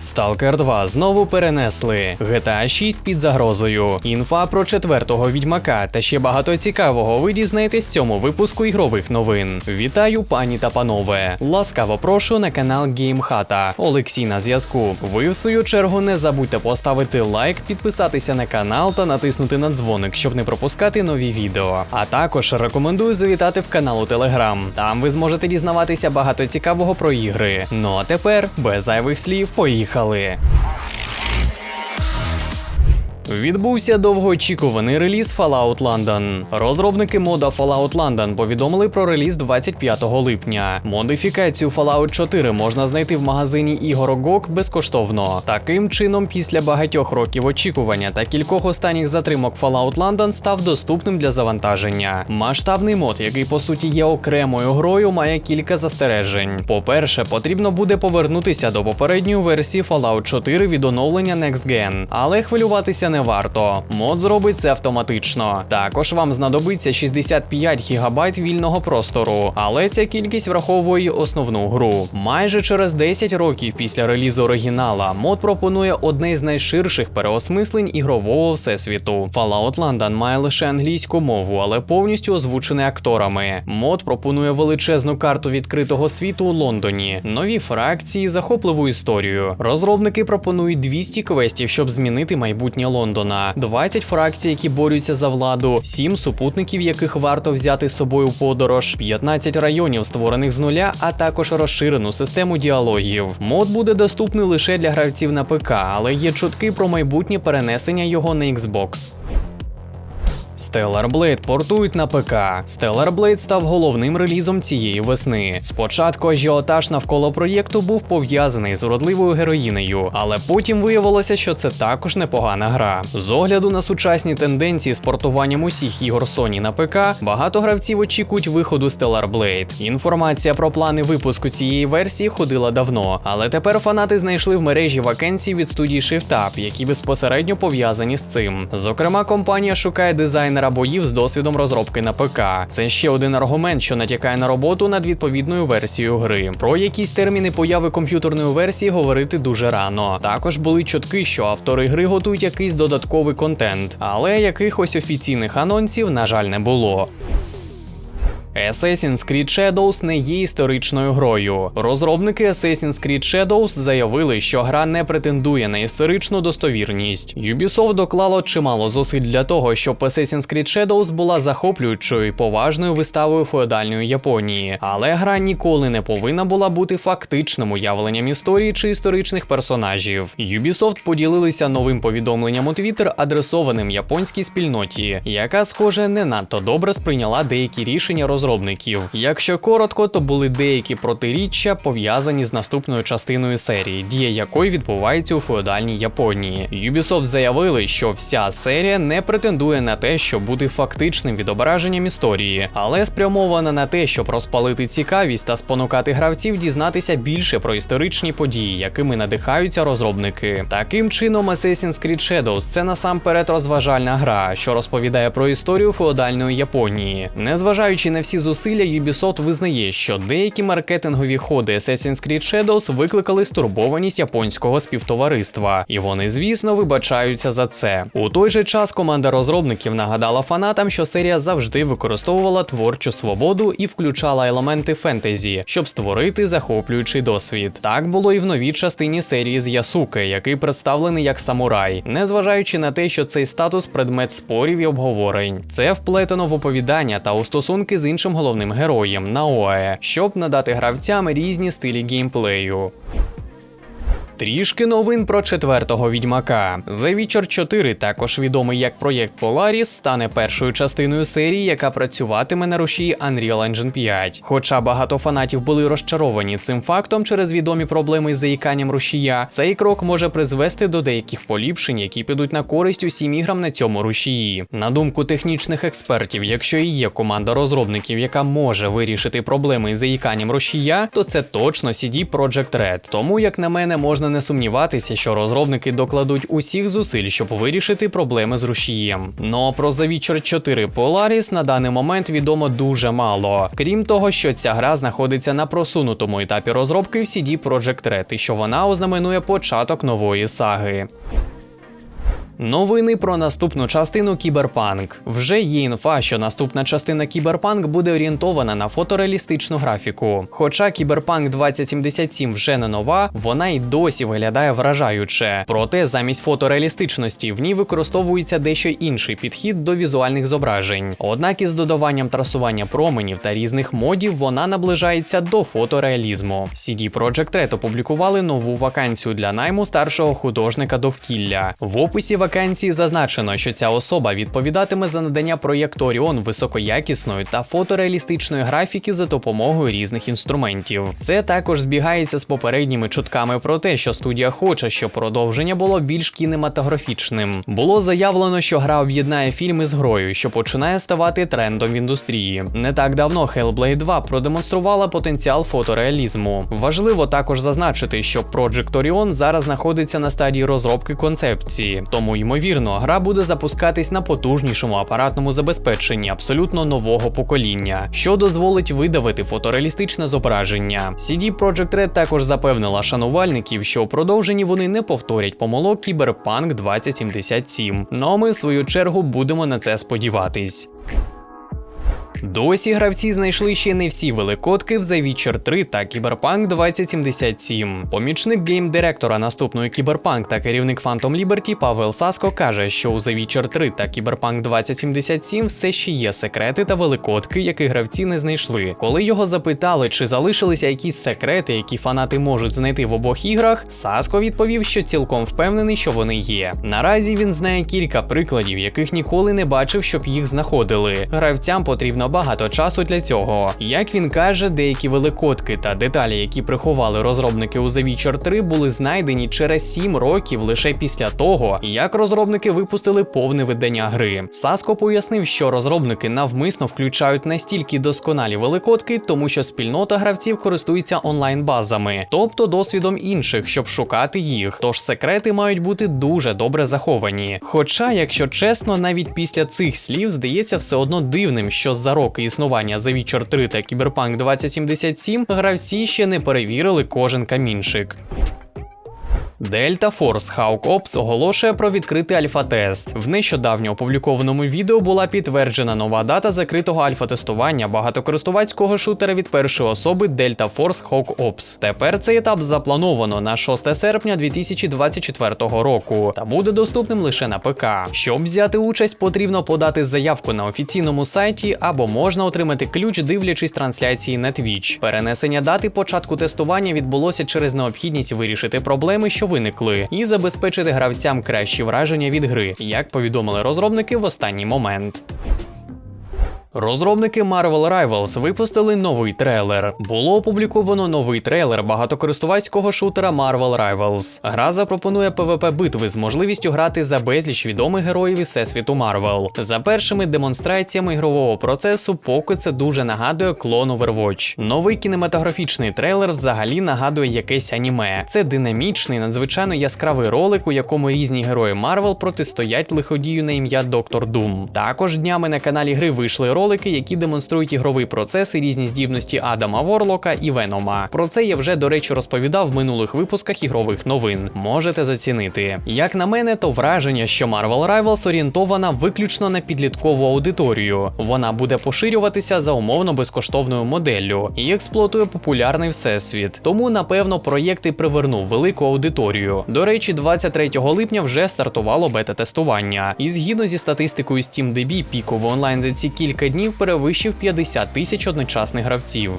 Stalker 2 знову перенесли. GTA 6 під загрозою. Інфа про четвертого відьмака та ще багато цікавого ви дізнаєтесь в цьому випуску ігрових новин. Вітаю, пані та панове! Ласкаво прошу на канал Геймхата. Олексій на зв'язку. Ви в свою чергу не забудьте поставити лайк, підписатися на канал та натиснути на дзвоник, щоб не пропускати нові відео. А також рекомендую завітати в канал у Телеграм. Там ви зможете дізнаватися багато цікавого про ігри. Ну а тепер, без зайвих слів, поїхали поїхали. Відбувся довгоочікуваний реліз Fallout London. Розробники мода Fallout London повідомили про реліз 25 липня. Модифікацію Fallout 4 можна знайти в магазині ігор GOG безкоштовно. Таким чином, після багатьох років очікування та кількох останніх затримок Fallout London став доступним для завантаження. Масштабний мод, який по суті є окремою грою, має кілька застережень. По-перше, потрібно буде повернутися до попередньої версії Fallout 4 від оновлення Next Gen, але хвилюватися не варто. Мод зробить це автоматично. Також вам знадобиться 65 ГБ вільного простору, але ця кількість враховує основну гру. Майже через 10 років після релізу оригінала мод пропонує одне з найширших переосмислень ігрового всесвіту. Fallout London має лише англійську мову, але повністю озвучений акторами. Мод пропонує величезну карту відкритого світу у Лондоні, нові фракції, захопливу історію. Розробники пропонують 200 квестів, щоб змінити майбутнє Лондона, 20 фракцій, які борються за владу, 7 супутників, яких варто взяти з собою подорож, 15 районів, створених з нуля, а також розширену систему діалогів. Мод буде доступний лише для гравців на ПК, але є чутки про майбутнє перенесення його на Xbox. Stellar Blade портують на ПК. Stellar Blade став головним релізом цієї весни. Спочатку ажіотаж навколо проєкту був пов'язаний з вродливою героїнею, але потім виявилося, що це також непогана гра. З огляду на сучасні тенденції з портуванням усіх ігор Sony на ПК, багато гравців очікують виходу Stellar Blade. Інформація про плани випуску цієї версії ходила давно, але тепер фанати знайшли в мережі вакансії від студії ShiftUp, які безпосередньо пов'язані з цим. Зокрема, компанія шукає дизайнера боїв з досвідом розробки на ПК. Це ще один аргумент, що натякає на роботу над відповідною версією гри. Про якісь терміни появи комп'ютерної версії говорити дуже рано. Також були чутки, що автори гри готують якийсь додатковий контент, але якихось офіційних анонсів, на жаль, не було. Assassin's Creed Shadows не є історичною грою. Розробники Assassin's Creed Shadows заявили, що гра не претендує на історичну достовірність. Ubisoft доклало чимало зусиль для того, щоб Assassin's Creed Shadows була захоплюючою і поважною виставою феодальної Японії, але гра ніколи не повинна була бути фактичним уявленням історії чи історичних персонажів. Ubisoft поділилися новим повідомленням у Twitter, адресованим японській спільноті, яка, схоже, не надто добре сприйняла деякі рішення розробників. Якщо коротко, то були деякі протиріччя пов'язані з наступною частиною серії, дія якої відбувається у феодальній Японії. Ubisoft заявили, що вся серія не претендує на те, щоб бути фактичним відображенням історії, але спрямована на те, щоб розпалити цікавість та спонукати гравців дізнатися більше про історичні події, якими надихаються розробники. Таким чином, Assassin's Creed Shadows – це насамперед розважальна гра, що розповідає про історію феодальної Японії. Незважаючи на всі зусилля, Ubisoft визнає, що деякі маркетингові ходи Assassin's Creed Shadows викликали стурбованість японського співтовариства, і вони, звісно, вибачаються за це. У той же час команда розробників нагадала фанатам, що серія завжди використовувала творчу свободу і включала елементи фентезі, щоб створити захоплюючий досвід. Так було і в новій частині серії з Ясуки, який представлений як самурай, незважаючи на те, що цей статус предмет спорів і обговорень. Це вплетено в оповідання та у стосунки з іншим головним героєм Наоe, щоб надати гравцям різні стилі геймплею. Трішки новин про четвертого відьмака. The Witcher 4, також відомий як проєкт Polaris, стане першою частиною серії, яка працюватиме на рушії Unreal Engine 5. Хоча багато фанатів були розчаровані цим фактом через відомі проблеми з заїканням рушія, цей крок може призвести до деяких поліпшень, які підуть на користь усім іграм на цьому рушії. На думку технічних експертів, якщо і є команда розробників, яка може вирішити проблеми з заїканням рушія, то це точно CD Projekt Red. Тому, як на мене, можна можна не сумніватися, що розробники докладуть усіх зусиль, щоб вирішити проблеми з рушієм. Но про The Witcher 4 Polaris на даний момент відомо дуже мало. Крім того, що ця гра знаходиться на просунутому етапі розробки в CD Projekt Red і що вона ознаменує початок нової саги. Новини про наступну частину Кіберпанк. Вже є інфа, що наступна частина Кіберпанк буде орієнтована на фотореалістичну графіку. Хоча Кіберпанк 2077 вже не нова, вона й досі виглядає вражаюче. Проте замість фотореалістичності в ній використовується дещо інший підхід до візуальних зображень. Однак із додаванням трасування променів та різних модів вона наближається до фотореалізму. CD Projekt Red опублікували нову вакансію для найму старшого художника довкілля. В описі вакансії зазначено, що ця особа відповідатиме за надання проєкту Оріон високоякісної та фотореалістичної графіки за допомогою різних інструментів. Це також збігається з попередніми чутками про те, що студія хоче, щоб продовження було більш кінематографічним. Було заявлено, що гра об'єднає фільми з грою, що починає ставати трендом в індустрії. Не так давно Hellblade 2 продемонструвала потенціал фотореалізму. Важливо також зазначити, що Project Orion зараз знаходиться на стадії розробки концепції, тому ймовірно, гра буде запускатись на потужнішому апаратному забезпеченні абсолютно нового покоління, що дозволить видавити фотореалістичне зображення. CD Projekt Red також запевнила шанувальників, що у продовженні вони не повторять помилок Cyberpunk 2077. Ну а ми, в свою чергу, будемо на це сподіватись. Досі гравці знайшли ще не всі великодки в The Witcher 3 та Cyberpunk 2077. Помічник гейм-директора наступної Cyberpunk та керівник Phantom Liberty Павел Саско каже, що у The Witcher 3 та Cyberpunk 2077 все ще є секрети та великодки, які гравці не знайшли. Коли його запитали, чи залишилися якісь секрети, які фанати можуть знайти в обох іграх, Саско відповів, що цілком впевнений, що вони є. Наразі він знає кілька прикладів, яких ніколи не бачив, щоб їх знаходили. Гравцям потрібно багато часу для цього. Як він каже, деякі великодки та деталі, які приховали розробники у The Witcher 3, були знайдені через 7 років лише після того, як розробники випустили повне видання гри. Саско пояснив, що розробники навмисно включають настільки досконалі великодки, тому що спільнота гравців користується онлайн-базами, тобто досвідом інших, щоб шукати їх. Тож секрети мають бути дуже добре заховані. Хоча, якщо чесно, навіть після цих слів здається все одно дивним, що за роки існування The Witcher 3 та Cyberpunk 2077 гравці ще не перевірили кожен камінчик. Delta Force Hawk Ops оголошує про відкритий альфа-тест. В нещодавньо опублікованому відео була підтверджена нова дата закритого альфа-тестування багатокористувацького шутера від першої особи Delta Force Hawk Ops. Тепер цей етап заплановано на 6 серпня 2024 року та буде доступним лише на ПК. Щоб взяти участь, потрібно подати заявку на офіційному сайті або можна отримати ключ, дивлячись трансляції на Twitch. Перенесення дати початку тестування відбулося через необхідність вирішити проблеми, що виникли, і забезпечити гравцям кращі враження від гри, як повідомили розробники в останній момент. Розробники Marvel Rivals випустили новий трейлер. Було опубліковано новий трейлер багатокористувацького шутера Marvel Rivals. Гра запропонує PvP битви з можливістю грати за безліч відомих героїв із всесвіту Marvel. За першими демонстраціями ігрового процесу, поки це дуже нагадує клон Overwatch. Новий кінематографічний трейлер взагалі нагадує якесь аніме. Це динамічний, надзвичайно яскравий ролик, у якому різні герої Marvel протистоять лиходію на ім'я Доктор Дум. Також днями на каналі гри вийшли ролики, які демонструють ігровий процес і різні здібності Адама Ворлока і Венома. Про це я вже, до речі, розповідав в минулих випусках ігрових новин. Можете зацінити. Як на мене, то враження, що Marvel Rivals орієнтована виключно на підліткову аудиторію. Вона буде поширюватися за умовно безкоштовною моделлю і експлуатує популярний всесвіт. Тому, напевно, проєкт і привернув велику аудиторію. До речі, 23 липня вже стартувало бета-тестування. І згідно зі статистикою SteamDB, піковий онлайн за ці кілька днів перевищив 50 тисяч одночасних гравців.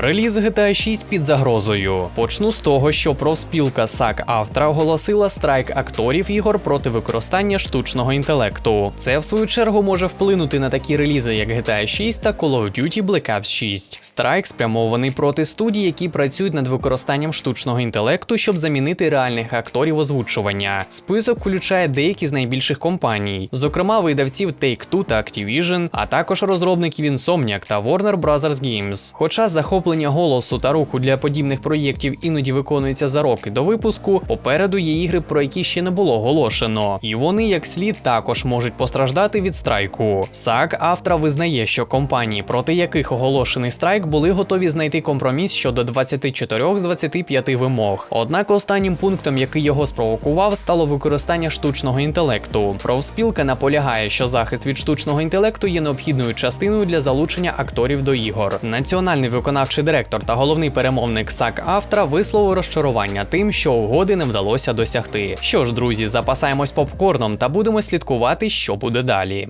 Реліз GTA 6 під загрозою. Почну з того, що профспілка SAG автора оголосила страйк акторів ігор проти використання штучного інтелекту. Це в свою чергу може вплинути на такі релізи, як GTA 6 та Call of Duty Black Ops 6. Страйк спрямований проти студій, які працюють над використанням штучного інтелекту, щоб замінити реальних акторів озвучування. Список включає деякі з найбільших компаній, зокрема видавців Take-Two та Activision, а також розробників Insomniac та Warner Bros. Games. Хоча захоплення голосу та руху для подібних проєктів іноді виконується за роки до випуску, попереду є ігри, про які ще не було оголошено, і вони як слід також можуть постраждати від страйку. САК автора визнає, що компанії, проти яких оголошений страйк, були готові знайти компроміс щодо 24 з 25 вимог. Однак останнім пунктом, який його спровокував, стало використання штучного інтелекту. Профспілка наполягає, що захист від штучного інтелекту є необхідною частиною для залучення акторів до ігор. Національний виконавчий директор та головний перемовник САК Автра висловив розчарування тим, що угоди не вдалося досягти. Що ж, друзі, запасаємось попкорном та будемо слідкувати, що буде далі.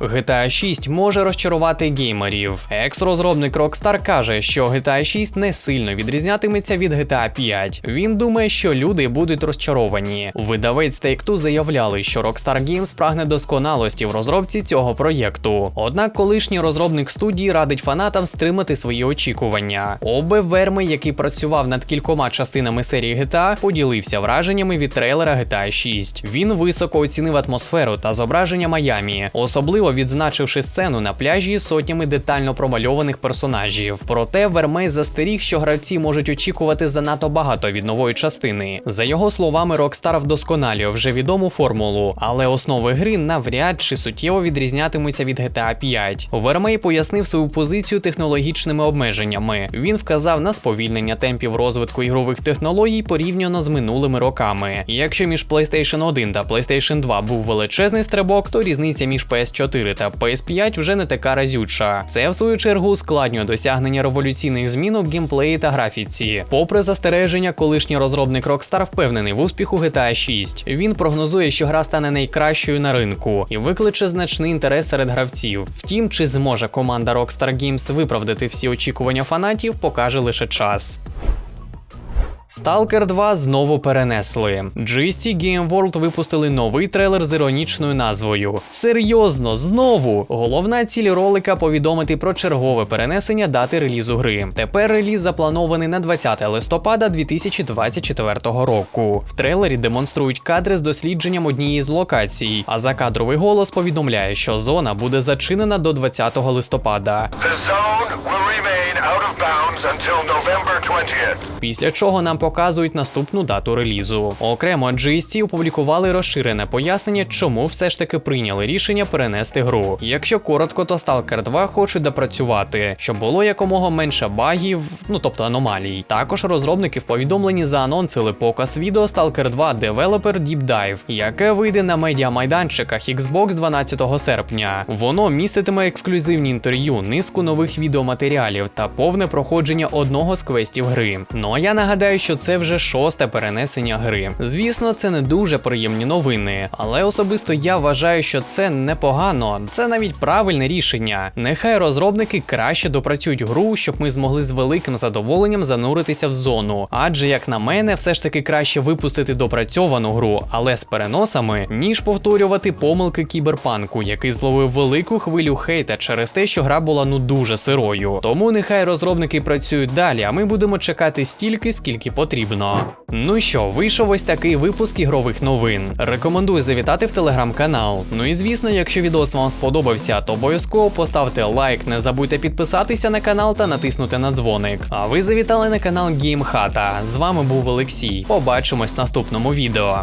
GTA 6 може розчарувати геймерів. Екс-розробник Rockstar каже, що GTA 6 не сильно відрізнятиметься від GTA 5. Він думає, що люди будуть розчаровані. Видавець Take-Two заявляли, що Rockstar Games прагне досконалості в розробці цього проєкту. Однак колишній розробник студії радить фанатам стримати свої очікування. Обе Верми, який працював над кількома частинами серії GTA, поділився враженнями від трейлера GTA 6. Він високо оцінив атмосферу та зображення Майамі, особливо відзначивши сцену на пляжі сотнями детально промальованих персонажів. Проте Вермей застеріг, що гравці можуть очікувати занадто багато від нової частини. За його словами, Rockstar вдосконалює вже відому формулу, але основи гри навряд чи суттєво відрізнятимуться від GTA 5. Вермей пояснив свою позицію технологічними обмеженнями. Він вказав на сповільнення темпів розвитку ігрових технологій порівняно з минулими роками. Якщо між PlayStation 1 та PlayStation 2 був величезний стрибок, то різниця між PS4 та PS5 вже не така разюча. Це в свою чергу ускладнює досягнення революційних змін у геймплеї та графіці. Попри застереження, колишній розробник Rockstar впевнений в успіху GTA 6. Він прогнозує, що гра стане найкращою на ринку і викличе значний інтерес серед гравців. Втім, чи зможе команда Rockstar Games виправдати всі очікування фанатів, покаже лише час. Stalker 2 знову перенесли. GST Game World випустили новий трейлер з іронічною назвою. Серйозно, знову! Головна ціль ролика повідомити про чергове перенесення дати релізу гри. Тепер реліз запланований на 20 листопада 2024 року. В трейлері демонструють кадри з дослідженням однієї з локацій, а закадровий голос повідомляє, що зона буде зачинена до 20 листопада. The zone will remain out of bounds until November 20th. Після чого нам показують наступну дату релізу. Окремо GST опублікували розширене пояснення, чому все ж таки прийняли рішення перенести гру. Якщо коротко, то Stalker 2 хочуть допрацювати, щоб було якомога менше багів, ну тобто аномалій. Також розробники в повідомленні заанонсили показ відео Stalker 2 Developer Deep Dive, яке вийде на медіамайданчиках Xbox 12 серпня. Воно міститиме ексклюзивні інтерв'ю, низку нових відеоматеріалів та повне проходження одного з квестів гри. Ну а я нагадаю, що це вже шосте перенесення гри. Звісно, це не дуже приємні новини, але особисто я вважаю, що це непогано, це навіть правильне рішення. Нехай розробники краще допрацюють гру, щоб ми змогли з великим задоволенням зануритися в зону. Адже, як на мене, все ж таки краще випустити допрацьовану гру, але з переносами, ніж повторювати помилки кіберпанку, який зловив велику хвилю хейта через те, що гра була ну дуже сирою. Тому нехай розробники працюють далі, а ми будемо чекати стільки, скільки потрібно. Ну що, вийшов ось такий випуск ігрових новин. Рекомендую завітати в телеграм-канал. Ну і звісно, якщо відос вам сподобався, то обов'язково поставте лайк, не забудьте підписатися на канал та натиснути на дзвоник. А ви завітали на канал ГімХата. З вами був Олексій. Побачимось в наступному відео.